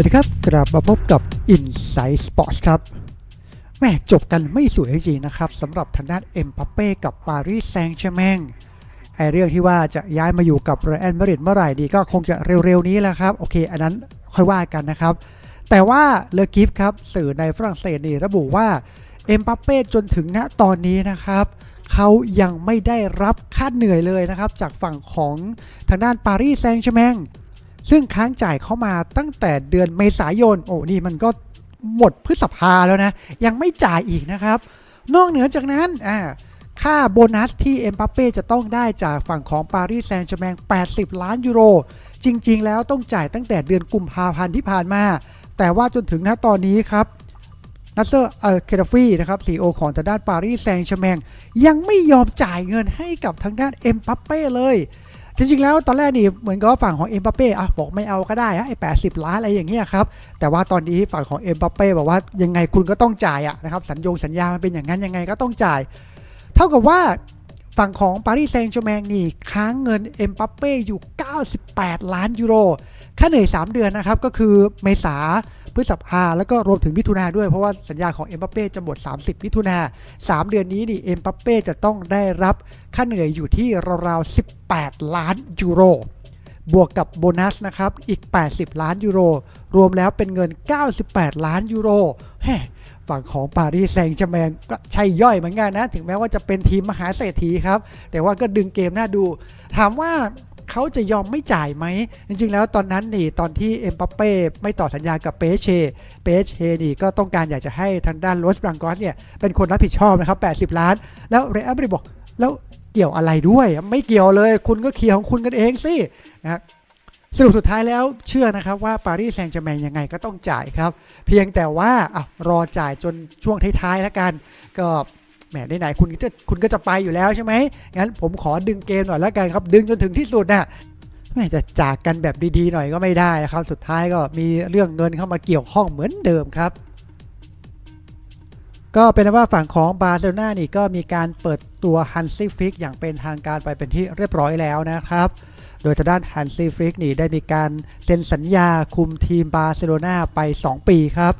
วัสดีครับ กลับมาพบกับ Inside Sports ครับแม่จบกันไม่สวยจริงนะครับสำหรับทางด้านเอ็มปัเป้กับปารีสแซงต์แชร์แมงไอเรื่องที่ว่าจะย้ายมาอยู่กับเรอัลมาดริดเมื่อไหร่ดีก็คงจะเร็วๆนี้แหละครับ โอเค อันนั้นค่อยว่ากันนะครับ แต่ว่าเลอกิฟครับ สื่อในฝรั่งเศสนี่ระบุว่าเอ็มปัเป้จนถึงณตอนนี้นะครับเขายังไม่ได้รับค่าเหนื่อยเลยนะครับ จากฝั่งของทางด้านปารีสแซงต์แชร์แมง ซึ่งค้างจ่ายเข้ามาตั้งแต่เดือนเมษายน โอ้ นี่มันก็หมดพฤษภาแล้วนะ ยังไม่จ่ายอีกนะครับ นอกเหนือจากนั้นอ่าค่าโบนัสที่เอ็มบัปเป้จะต้องได้จากฝั่งของปารีสแซงต์แชร์แมง80 ล้านยูโร จริง ๆ แล้วต้องจ่ายตั้งแต่เดือนกุมภาพันธ์ที่ผ่านมา แต่ว่าจนถึงณตอนนี้ครับนัสเซอร์เออเคดาฟีนะครับซีอของทางด้านปารีสแซงต์แชร์แมงยังไม่ยอมจ่ายเงินให้กับทางด้านเอ็มบัปเป้เลย จริงๆแล้วตอนแรกนี่เหมือนกับฝั่งของเอ็มบัปเป้อะบอกไม่เอาก็ได้อะไอ้แปล้านอะไรอย่างเงี้ยครับแต่ว่าตอนนี้ฝั่งของเอ็มบัปเป้บอกว่ายังไงคุณก็ต้องจ่ายอะนะครับสัญญงสัญญามันเป็นอย่างนั้นยังไงก็ต้องจ่าย เท่ากับว่าฝั่งของปารีสแซงต์แชร์แมงนี่ค้างเงินเอ็มบัปเป้อยู่ 98 ล้านยูโรค่าเหนื่อย 3 เดือนนะครับก็คือเมษา พฤษภาแล้วก็รวมถึงมิถุนาด้วยเพราะว่าสัญญาของเอ็มบัปเป้จะหมด 30 มิถุนา3 เดือนนี้นี่เอ็มบัปเป้จะต้องได้รับค่าเหนื่อยอยู่ที่ราวๆ 18 ล้านยูโรบวกกับโบนัสนะครับอีก 80 ล้านยูโร รวมแล้วเป็นเงิน 98 ล้านยูโรแฮฝั่งของปารีสแซงต์แชร์แมงก็ใช่ย่อยเหมือนกันนะ ถึงแม้ว่าจะเป็นทีมมหาเศรษฐีครับ แต่ว่าก็ดึงเกมน่าดู ถามว่า เขาจะยอมไม่จ่ายไหม จริงๆ แล้วตอนนั้นนี่ตอนที่เอ็มบัปเป้ไม่ต่อสัญญากับเปเช เปเชนี่ก็ต้องการอยากจะให้ทางด้านโรสบรังกอสเนี่ยเป็นคนรับผิดชอบนะครับ 80 ล้าน แล้วเรอัลมาดริดบอกแล้วเกี่ยวอะไรด้วย ไม่เกี่ยวเลย คุณก็เคลียร์ของคุณกันเองสินะครับสรุปสุดท้ายแล้วเชื่อนะครับว่าปารีสแซงต์แชร์แมงยังไงก็ต้องจ่ายครับ เพียงแต่ว่าอะรอจ่ายจนช่วงท้ายๆแล้วกัน ก็ แหมไหนๆคุณก็จะคุณก็จะไปอยู่แล้วใช่ไหมงั้นผมขอดึงเกมหน่อยแล้วกันครับ ดึงจนถึงที่สุดน่ะแม่จะจากกันแบบดีๆหน่อยก็ไม่ได้นะครับ สุดท้ายก็มีเรื่องเงินเข้ามาเกี่ยวข้องเหมือนเดิมครับ ก็เป็นว่าฝั่งของบาร์เซโลนานี่ก็มีการเปิดตัวฮันซี่ฟลิกอย่างเป็นทางการไปเป็นที่เรียบร้อยแล้วนะครับโดยทางด้านฮันซี่ฟลิกนี่ได้มีการเซ็นสัญญาคุมทีมบาร์เซโลนาไป 2 ปีครับ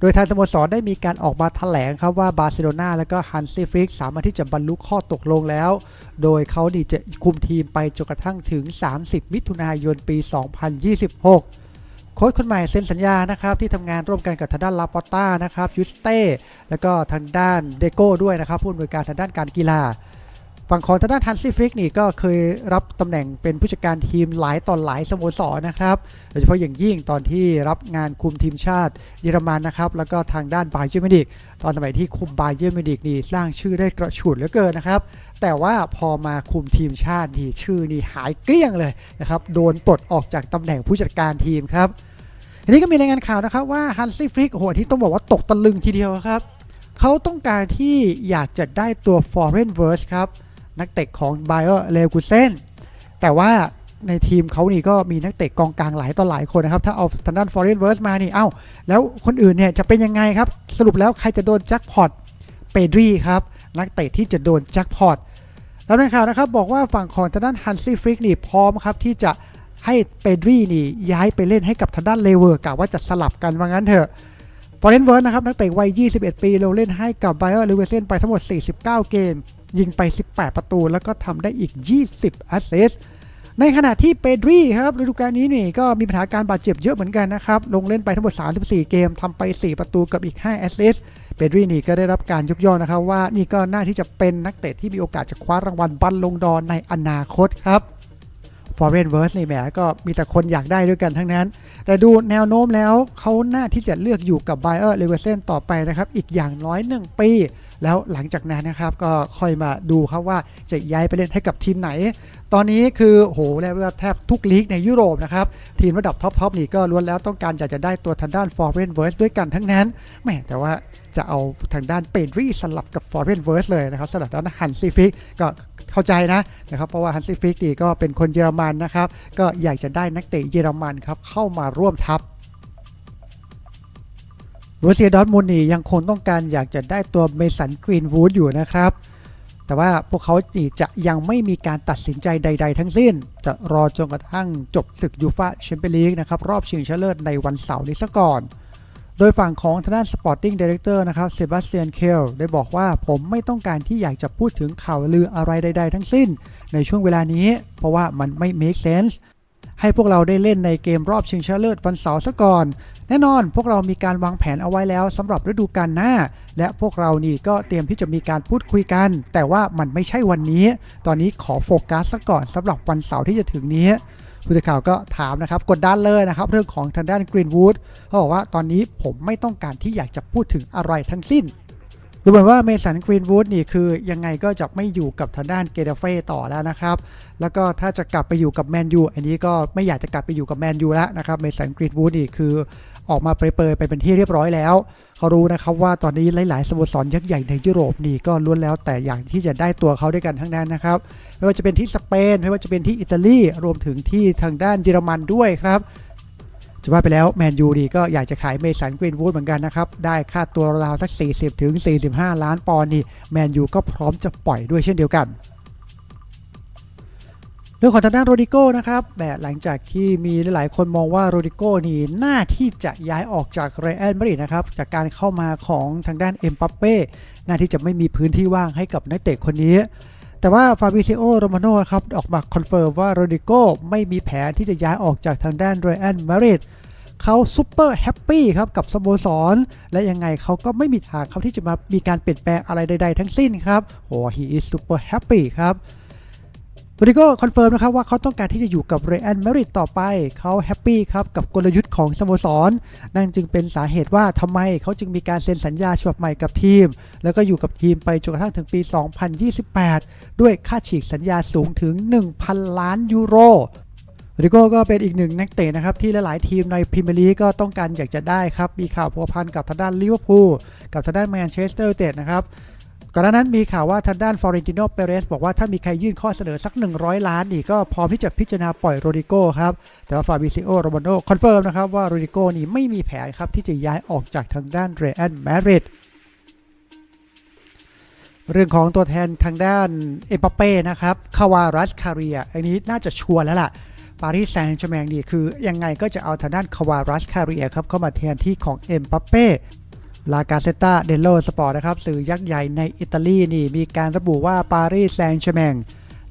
โดยทางสโมสรได้มีการออกมาแถลงครับว่าบาร์เซโลนาและก็ฮันซี่ฟลิกสามารถที่จะบรรลุข้อตกลงแล้ว โดยเขาดีจะคุมทีมไปจนกระทั่งถึง 30 มิถุนายนปี 2026 โค้ชคนใหม่เซ็นสัญญานะครับที่ทำงานร่วมกันกับทางด้านลาปอต้านะครับยูสเต้แล้วก็ทางด้านเดโก้ด้วยนะครับผู้อำนวยการทางด้านการกีฬา ฝั่งของทางด้านฮันซี่ฟริกนี่ก็เคยรับตำแหน่งเป็นผู้จัดการทีมหลายต่อหลายสโมสรนะครับโดยเฉพาะอย่างยิ่งตอนที่รับงานคุมทีมชาติเยอรมันนะครับ แล้วก็ทางด้านบาเยิร์นมิวนิกตอนสมัยที่คุมบาเยิร์นมิวนิกนี่สร้างชื่อได้กระฉูดเหลือเกินนะครับ แต่ว่าพอมาคุมทีมชาตินี่ชื่อนี่หายเกลี้ยงเลยนะครับโดนปลดออกจากตำแหน่งผู้จัดการทีมครับทีนี้ก็มีรายงานข่าวนะครับว่าฮันซี่ฟริกโอ้โหที่ต้องบอกว่าตกตะลึงทีเดียวครับเขาต้องการที่อยากจะได้ตัว Foreign Verse ครับ นักเตะของ b บเออร์เลกูเซนแต่ว่าในทีมเขานี่ก็มีนักเตะกองกลางหลายต่อหลายคนนะครับ ถ้าเอาทางด้านฟอร์เรนเวิร์สมานี่ เอ้า แล้วคนอื่นเนี่ยจะเป็นยังไงครับ สรุปแล้วใครจะโดนแจ็คพอตเปดรีครับ นักเตะที่จะโดนแจ็คพอตแล้วในข่าวนะครับบอกว่าฝั่งของทางด้านฮันซี่ฟริกนี่พร้อมครับที่จะให้เปดรีนี่ย้ายไปเล่นให้กับทางด้านเลเวอร์กะว่าจะสลับกันว่างั้นเถอะฟอร์เรนเวิร์สนะครับนักเตะวัย 21 ปีเราเล่นให้กับไบเออร์เลเวอร์เซนไปทั้งหมด 49 เกม ยิงไป 18 ประตู แล้วก็ทำได้อีก 20แอสเซสในขณะที่เปดรีครับฤดูกาลนี้นี่ก็มีปัญหาการบาดเจ็บเยอะเหมือนกันนะครับ ลงเล่นไปทั้งหมด 34 เกมทำไป 4 ประตูกับอีก 5 แอสเซสเปดรีนี่ก็ได้รับการยกย่องนะครับ ว่านี่ก็น่าที่จะเป็นนักเตะที่มีโอกาสจะคว้ารางวัลบัลลงดอนในอนาคตครับฟอร์เรนเวิร์สนี่แหมก็มีแต่คนอยากได้ด้วยกันทั้งนั้น แต่ดูแนวโน้มแล้วเขาน่าที่จะเลือกอยู่กับไบเออร์เลเวอร์เซนต่อไปนะครับ อีกอย่างน้อย 1 ปี แล้วหลังจากนั้นนะครับก็ค่อยมาดูครับว่าจะย้ายไปเล่นให้กับทีมไหน ตอนนี้คือโหเรียกว่าแทบทุกลีกในยุโรปนะครับทีมระดับท็อปทอปนี่ก็ล้วนแล้วต้องการอยากจะได้ตัวทางด้าน Foreign v e r s e ด้วยกันทั้งนั้นแหมแต่ว่าจะเอาทางด้านเปนรีสลับกับ Foreign v e r s e เลยนะครับสลับด้านฮันซีฟิกก็เข้าใจนะนะครับเพราะว่าฮันซีฟิกนี่ก็เป็นคนเยอรมันนะครับก็อยากจะได้นักเตะเยอรมันครับเข้ามาร่วมทัพ รเซียดอทมุนด์นี่ยังคงต้องการอยากจะได้ตัวเมสันกรีนวูดอยู่นะครับ แต่ว่าพวกเขาจีจะยังไม่มีการตัดสินใจใด ๆ ทั้งสิ้น จะรอจนกระทั่งจบศึกยูฟาแชมเปี้ยนลีกนะครับรอบชิงชนะเลิศในวันเสาร์นี้ซะก่อน โดยฝั่งของทางด้าน Sporting Director นะครับเซบาสเตียนเคลได้บอกว่าผมไม่ต้องการที่อยากจะพูดถึงข่าวลืออะไรใด ๆ ทั้งสิ้น ในช่วงเวลานี้ เพราะว่ามันไม่ make sense ให้พวกเราได้เล่นในเกมรอบชิงชนะเลิศวันเสาร์ซะก่อน แน่นอนพวกเรามีการวางแผนเอาไว้แล้วสำหรับฤดูกาลหน้า และพวกเรานี่ก็เตรียมที่จะมีการพูดคุยกัน แต่ว่ามันไม่ใช่วันนี้ ตอนนี้ขอโฟกัสซะก่อนสำหรับวันเสาร์ที่จะถึงนี้ผู้สื่อข่าวก็ถามนะครับกดดันเลยนะครับเรื่องของทางด้านกรีนวูดเขาบอกว่าตอนนี้ผมไม่ต้องการที่อยากจะพูดถึงอะไรทั้งสิ้น ดูเหมือนว่าเมสันกรีนวูดนี่คือยังไงก็จะไม่อยู่กับทางด้านเกเดเฟ่ต่อแล้วนะครับ แล้วก็ถ้าจะกลับไปอยู่กับแมนยูอันนี้ก็ไม่อยากจะกลับไปอยู่กับแมนยูแล้วนะครับเมสันกรีนวูดนี่คือออกมาเปรยๆไปเป็นที่เรียบร้อยแล้ว เขารู้นะครับว่าตอนนี้หลาย ๆสโมสรยักษ์ใหญ่ในยุโรปนี่ก็ล้วนแล้วแต่อย่างที่จะได้ตัวเขาด้วยกันทั้งนั้นนะครับไม่ว่าจะเป็นที่สเปนไม่ว่าจะเป็นที่อิตาลีรวมถึงที่ทางด้านเยอรมันด้วยครับ จะว่าไปแล้วแมนยูดีก็อยากจะขายเมสันกรีนวูดเหมือนกันนะครับ ได้ค่าตัวราวสัก 40ถึง45 ล้านปอนด์นี่แมนยูก็พร้อมจะปล่อยด้วยเช่นเดียวกันเรื่องของทางด้านโรดิโก้นะครับแบบหลังจากที่มีหลายคนมองว่าโรดิโก้นี่น่าที่จะย้ายออกจากเรอัลมาดริดนะครับ จากการเข้ามาของทางด้านเอ็มปัปเป้น่าที่จะไม่มีพื้นที่ว่างให้กับนักเตะคนนี้ แต่ว่าฟาบิซิโอโรมาโนครับออกมาคอนเฟิร์มว่าโรดิโก้ไม่มีแผนที่จะย้ายออกจากทางด้านเรอัลมาดริดเขาซูเปอร์แฮปปี้ครับกับสโมสร และยังไงเขาก็ไม่มีทางเขาที่จะมามีการเปลี่ยนแปลงอะไรใด ๆ ทั้งสิ้นครับโอ้ he is super happy ครับ โรดิโก้คอนเฟิร์มนะครับว่าเขาต้องการที่จะอยู่กับเรอัลมาดริดต่อไป เขาแฮปปี้ครับกับกลยุทธ์ของสโมสร นั่นจึงเป็นสาเหตุว่าทำไมเขาจึงมีการเซ็นสัญญาฉบับใหม่กับทีม แล้วก็อยู่กับทีมไปจนกระทั่งถึงปี 2028 ด้วยค่าฉีกสัญญาสูงถึง 1,000 ล้านยูโรโรดิโก้ก็เป็นอีกหนึ่งนักเตะนะครับที่หลายๆทีมในพรีเมียร์ลีกก็ต้องการอยากจะได้ครับ มีข่าวพัวพันกับทางด้านลิเวอร์พูลกับทางด้านแมนเชสเตอร์ยูไนเต็ดนะครับ ก่อนหน้านั้นมีข่าวว่าทางด้านฟลอเรนติโนเปเรสบอกว่าถ้ามีใครยื่นข้อเสนอสัก 100 ล้านนี่ก็พร้อมที่จะพิจารณาปล่อยโรดิโก้ครับ แต่ว่าฟาบิซิโอโรมาโนคอนเฟิร์มนะครับว่าโรดิโก้นี่ไม่มีแผนครับที่จะย้ายออกจากทางด้านเรอัลมาดริดเรื่องของตัวแทนทางด้านเอ็มบัปเป้นะครับคาวารัสคาเรีย อันนี้น่าจะชัวร์แล้วล่ะปารีสแซงต์แชร์แมงนี่คือยังไงก็จะเอาทางด้านคาวารัสคาเรียครับเข้ามาแทนที่ของเอ็มบัปเป้ ลากาเซตาเดโลสปอร์ตนะครับสื่อยักษ์ใหญ่ในอิตาลีนี่มีการระบุว่าปารีสแซงต์แชร์แมง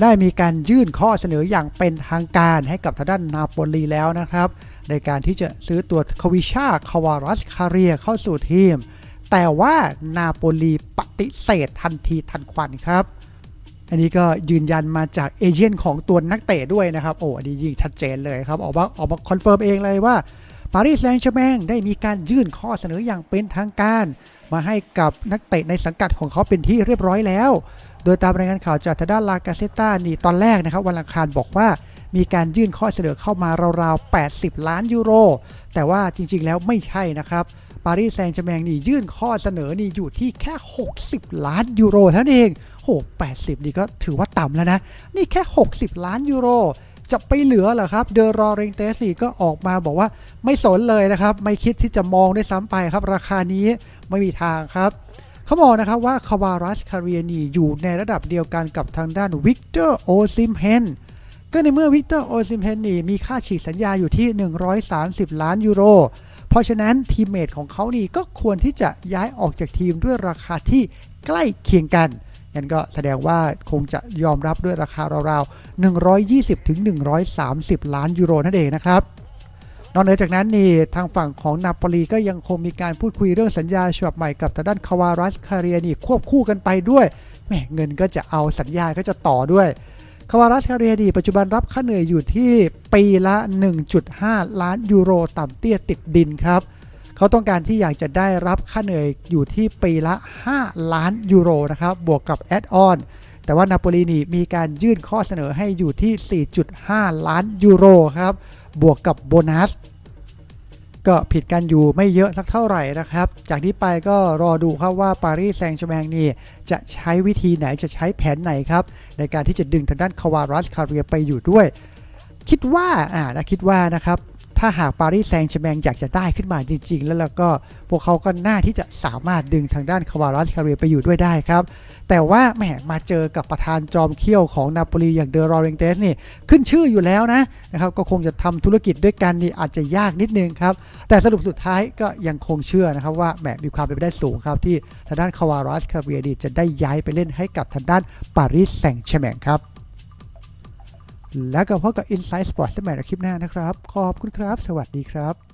ได้มีการยื่นข้อเสนออย่างเป็นทางการให้กับทางด้านนาโปลีแล้วนะครับ ในการที่จะซื้อตัวควิชาคาวารัสคาเรียเข้าสู่ทีม แต่ว่านาโปลีปฏิเสธทันทีทันควันครับ อันนี้ก็ยืนยันมาจากเอเจนต์ของตัวนักเตะด้วยนะครับ โอ้อันนี้ยิ่งชัดเจนเลยครับ ออกมาออกมาคอนเฟิร์มเองเลยว่า ปารีสแซงต์แชร์แมงได้มีการยื่นข้อเสนออย่างเป็นทางการ มาให้กับนักเตะในสังกัดของเขาเป็นที่เรียบร้อยแล้ว โดยตามรายงานข่าวจากทางด้านลากาเซต้านี่ตอนแรกนะครับวันอังคารบอกว่ามีการยื่นข้อเสนอเข้ามาราวๆ 80 ล้านยูโร แต่ว่าจริงๆ แล้วไม่ใช่นะครับปารีสแซงต์แชร์แมงนี่ยื่นข้อเสนอนี่อยู่ที่แค่ 60 ล้านยูโรเท่านั้นเองโห80 นี่ก็ถือว่าต่ำแล้วนะ นี่แค่ 60 ล้านยูโร จะไปเหลือเหรอครับเดอรอเรงเตสนี่ก็ออกมาบอกว่าไม่สนเลยนะครับ ไม่คิดที่จะมองด้วยซ้ำไปครับ ราคานี้ไม่มีทางครับเขาบอกนะครับว่าคาวารัสคาเรียนีอยู่ในระดับเดียวกันกับทางด้านวิกเตอร์โอซิมเฮนก็ในเมื่อวิกเตอร์โอซิมเฮนนี่มีค่าฉีกสัญญาอยู่ที่ 130 ล้านยูโร เพราะฉะนั้นทีมเมทของเขานี่ก็ควรที่จะย้ายออกจากทีมด้วยราคาที่ใกล้เคียงกัน งั้นก็แสดงว่าคงจะยอมรับด้วยราคาราวๆ 120ถึง130 ล้านยูโรนั่นเองนะครับนอกเหนือจากนั้นนี่ทางฝั่งของนาโปลีก็ยังคงมีการพูดคุยเรื่องสัญญาฉบับใหม่กับทางด้านคาวารัสคาเรียนี่ควบคู่กันไปด้วยแหมเงินก็จะเอาสัญญาก็จะต่อด้วยคาวารัสคาเรียดีปัจจุบันรับค่าเหนื่อยอยู่ที่ปีละ 1.5 ล้านยูโรต่ำเตี้ยติดดินครับ เขาต้องการที่อยากจะได้รับค่าเหนื่อยอยู่ที่ปีละ 5 ล้านยูโรนะครับบวกกับแอดออนแต่ว่านาโปลีนี่มีการยื่นข้อเสนอให้อยู่ที่ 4.5 ล้านยูโรครับบวกกับโบนัสก็ผิดกันอยู่ไม่เยอะสักเท่าไหร่นะครับ จากนี้ไปก็รอดูครับว่าปารีสแซงต์แชร์แมงนี่จะใช้วิธีไหนจะใช้แผนไหนครับ ในการที่จะดึงทางด้านคาวารัสคาเรียไปอยู่ด้วย คิดว่าอ่านะคิดว่านะครับ ถ้าหากปารีสแซงต์แชแมงอยากจะได้ขึ้นมาจริง ๆ แล้วแล้วก็พวกเขาก็น่าที่จะสามารถดึงทางด้านคาวารัสคาเรียไปอยู่ด้วยได้ครับ แต่ว่าแหมมาเจอกับประธานจอมเขี้ยวของนาโปลีอย่างเดอรอเรงเตสนี่ขึ้นชื่ออยู่แล้วนะนะครับก็คงจะทำธุรกิจด้วยกันนี่อาจจะยากนิดนึงครับแต่สรุปสุดท้ายก็ยังคงเชื่อนะครับว่าแหมมีความเป็นไปได้สูงครับที่ทางด้านคาวารัสคาเรียดีจะได้ย้ายไปเล่นให้กับทางด้านปารีสแซงต์แชแมงครับ แล้วก็พบกับ Inside Sports สมัยในคลิปหน้านะครับ ขอบคุณครับ สวัสดีครับ